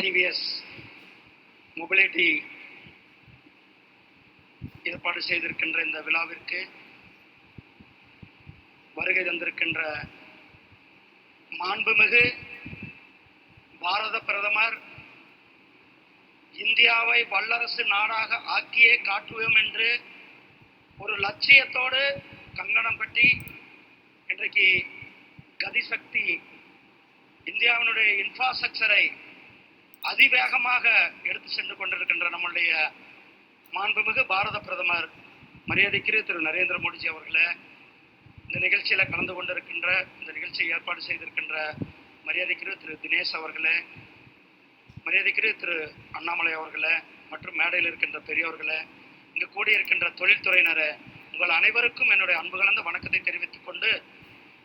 TVS mobility ஏற்பாடு செய்திருக்கின்ற இந்த விழாவிற்கு வருகை தந்திருக்கின்ற மாண்புமிகு பாரத பிரதமர் இந்தியாவை வல்லரசு நாடாக ஆக்கியே காட்டுவோம் என்று ஒரு லட்சியத்தோடு கங்கணம் கட்டி இன்றைக்கு கதிசக்தி இந்தியாவினுடைய இன்ஃப்ராஸ்ட்ரக்சரை அதிவேகமாக எடுத்து சென்று கொண்டிருக்கின்ற நம்முடைய மாண்புமிகு பாரத பிரதமர் மரியாதைக்குரிய திரு நரேந்திர மோடிஜி அவர்களே இந்த நிகழ்ச்சியில் கலந்து கொண்டிருக்கின்ற இந்த நிகழ்ச்சியை ஏற்பாடு செய்திருக்கின்ற மரியாதைக்குரிய திரு தினேஷ் அவர்களே மரியாதைக்குரிய திரு அண்ணாமலை அவர்களே மற்றும் மேடையில் இருக்கின்ற பெரியவர்களே இங்கு கூடியிருக்கின்ற தொழில்துறையினரே உங்கள் அனைவருக்கும் என்னுடைய அன்பு கலந்த வணக்கத்தை தெரிவித்துக் கொண்டு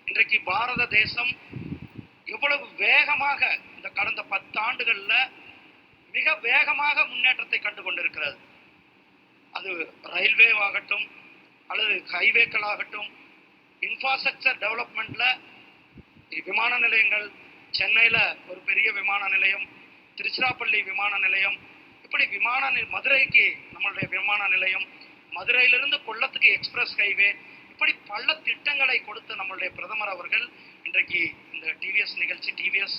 இன்றைக்கு பாரத தேசம் எவ்வளவு வேகமாக கடந்த பத்தாண்டுகளில் மிக வேகமாக முன்னேற்றத்தை கண்டு கொண்டிருக்கிறது அது ரயில்வே ஆகட்டும் அல்லது ஹைவேக்கள் ஆகட்டும் இன்ஃப்ராஸ்ட்ரக்சர் டெவலப்மெண்ட்டில் விமான நிலையங்கள் சென்னையில் ஒரு பெரிய விமான நிலையம் திருச்சிராப்பள்ளி விமான நிலையம் இப்படி விமான மதுரைக்கு நம்மளுடைய விமான நிலையம் மதுரையிலிருந்து கொல்லத்துக்கு எக்ஸ்பிரஸ் ஹைவே இப்படி பல திட்டங்களை கொடுத்த நம்மளுடைய பிரதமர் அவர்கள் இன்றைக்கு இந்த டிவிஎஸ் நிகழ்ச்சி டிவிஎஸ்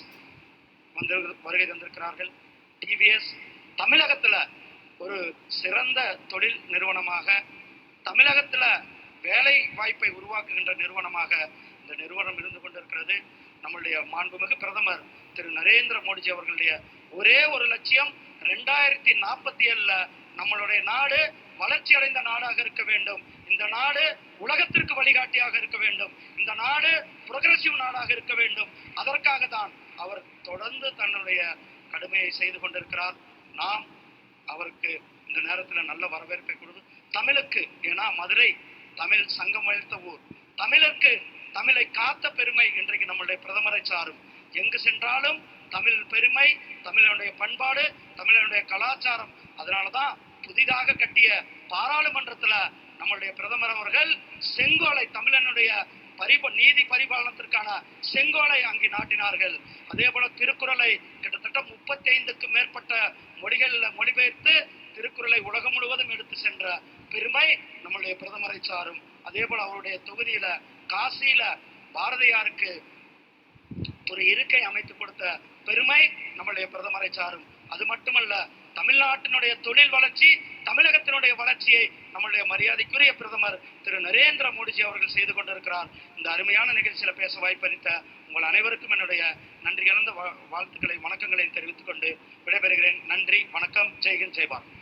வந்து வருகை தந்திருக்கிறார்கள். டிவிஎஸ் தமிழகத்தில் ஒரு சிறந்த தொழில் நிறுவனமாக தமிழகத்தில் வேலை வாய்ப்பை உருவாக்குகின்ற நிறுவனமாக இந்த நிறுவனம் இருந்து கொண்டிருக்கிறது. நம்மளுடைய மாண்புமிகு பிரதமர் திரு. நரேந்திர மோடிஜி அவர்களுடைய ஒரே ஒரு லட்சியம் ரெண்டாயிரத்தி நாற்பத்தி ஏழுல நம்மளுடைய நாடு வளர்ச்சி அடைந்த நாடாக இருக்க வேண்டும். இந்த நாடு உலகத்திற்கு வழிகாட்டியாக இருக்க வேண்டும். இந்த நாடு புரோகிரசிவ் நாடாக இருக்க வேண்டும். அதற்காக தான் அவர் தொடர்ந்து தன்னுடைய கடுமையை செய்து கொண்டிருக்கிறார். நாம் அவருக்கு இந்த நேரத்துல நல்ல வரவேற்பை கொடுத்து தமிழுக்கு ஏன்னா மதுரை தமிழ் சங்கம் வளர்த்த ஊர். தமிழுக்கு தமிழை காத்த பெருமை இன்றைக்கு நம்மளுடைய பிரதமரை சாரும். எங்கு சென்றாலும் தமிழ் பெருமை தமிழனுடைய பண்பாடு தமிழனுடைய கலாச்சாரம். அதனாலதான் புதிதாக கட்டிய பாராளுமன்றத்துல நம்மளுடைய பிரதமர் அவர்கள் செங்கோலை தமிழனுடைய பரிப நீதி பரிபாலனத்திற்கான செங்கோலை அங்கே நாட்டினார்கள். அதே போல திருக்குறளை கிட்டத்தட்ட முப்பத்தி ஐந்துக்கு மேற்பட்ட மொழிகளில் மொழிபெயர்த்து திருக்குறளை உலகம் முழுவதும் எடுத்து சென்ற பெருமை நம்மளுடைய பிரதமரை சாரும். அதே போல அவருடைய தொகுதியில காசியில பாரதியாருக்கு ஒரு இருக்கை அமைத்து கொடுத்த பெருமை நம்மளுடைய பிரதமரை சாரும். அது மட்டுமல்ல தமிழ்நாட்டினுடைய தொழில் வளர்ச்சி தமிழகத்தினுடைய வளர்ச்சியை நம்மளுடைய மரியாதைக்குரிய பிரதமர் திரு நரேந்திர மோடிஜி அவர்கள் செய்து கொண்டிருக்கிறார். இந்த அருமையான நிகழ்ச்சியில பேச வாய்ப்பளித்த உங்கள் அனைவருக்கும் என்னுடைய நன்றி கலந்த வா- வாழ்த்துக்களை வணக்கங்களை தெரிவித்துக் கொண்டு விடைபெறுகிறேன். நன்றி வணக்கம் ஜெய்கன் ஜெய்பான்